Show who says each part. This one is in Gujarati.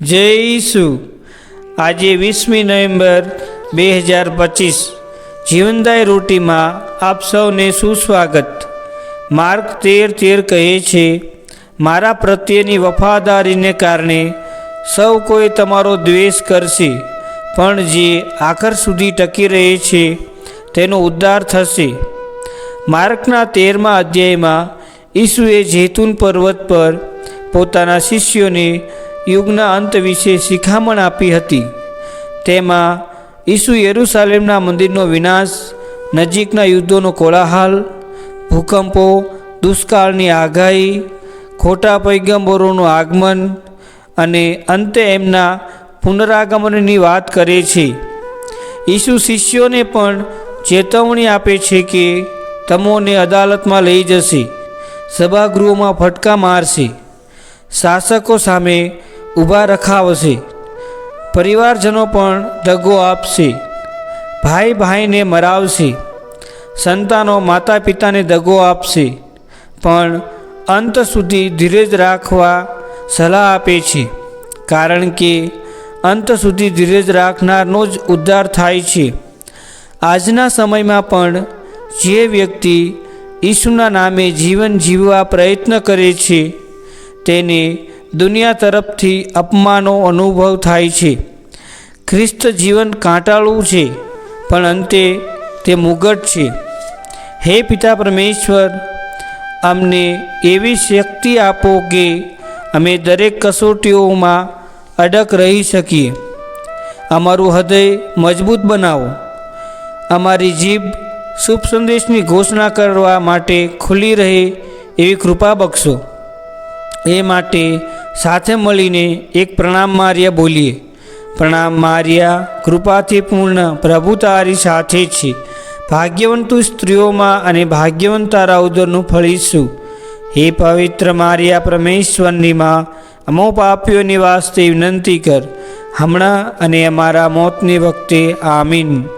Speaker 1: જય ઈસુ આજે વીસમી નવેમ્બર બે હજાર પચીસ. જીવનદાય રોટીમાં આપ સૌને સુસ્વાગત. માર્ક તેર તેર કહે છે, મારા પ્રત્યેની વફાદારીને કારણે સૌ કોઈ તમારો દ્વેષ કરશે, પણ જે આખર સુધી ટકી રહે છે, તેનો ઉદ્ધાર થશે. માર્કના તેરમા અધ્યાયમાં ઈસુએ જૈતુન પર્વત પર પોતાના શિષ્યોને યુગના અંત વિશે શિખામણ આપી હતી. તેમાં ઈસુ યરૂસાલેમના મંદિરનો વિનાશ, નજીકના યુદ્ધોનો કોલાહલ, ભૂકંપો, દુષ્કાળની આગાહી, ખોટા પૈગંબરોનું આગમન અને અંતે એમના પુનરાગમનની વાત કરે છે. ઈસુ શિષ્યોને પણ ચેતવણી આપે છે કે તમોને અદાલતમાં લઈ જશે, સભાગૃહોમાં ફટકા મારશે. શાસકો સામે ઊભા રખાવશે. પરિવારજનો પણ દગો આપશે. ભાઈ ભાઈને મરાવશે. સંતાનો માતા પિતાને દગો આપશે. પણ અંત સુધી ધીરજ રાખવા સલાહ આપે છે. કારણ કે અંત સુધી ધીરજ રાખનારનો જ ઉદ્ધાર થાય છે. આજના સમયમાં પણ જે વ્યક્તિ ઈસુના નામે જીવન જીવવા પ્રયત્ન કરે છે, તેને દુનિયા તરફથી અપમાનો અનુભવ થાય છે. ખ્રિસ્ત જીવન કાંટાળું છે, પણ અંતે તે મુગટ છે. હે પિતા પરમેશ્વર, અમને એવી શક્તિ આપો કે અમે દરેક કસોટીઓમાં અડક રહી શકીએ. અમારું હૃદય મજબૂત બનાવો. અમારી જીભ શુભ સંદેશની ઘોષણા કરવા માટે ખુલ્લી રહે એવી કૃપા બક્ષો. એ માટે સાથે મળીને એક પ્રણામ માર્યા બોલીએ. પ્રણામ માર્યા, કૃપાથી પૂર્ણ, પ્રભુ તારી સાથે છે. ભાગ્યવંતુ સ્ત્રીઓમાં અને ભાગ્યવંત રાઉદરનું ઉદરનું ફળીશું હે પવિત્ર માર્યા પરમેશ્વરની માં, અમો પાપીઓની વાસ્તે વિનંતી કર. હમણાં અને અમારા મોતની વખતે, આમીન.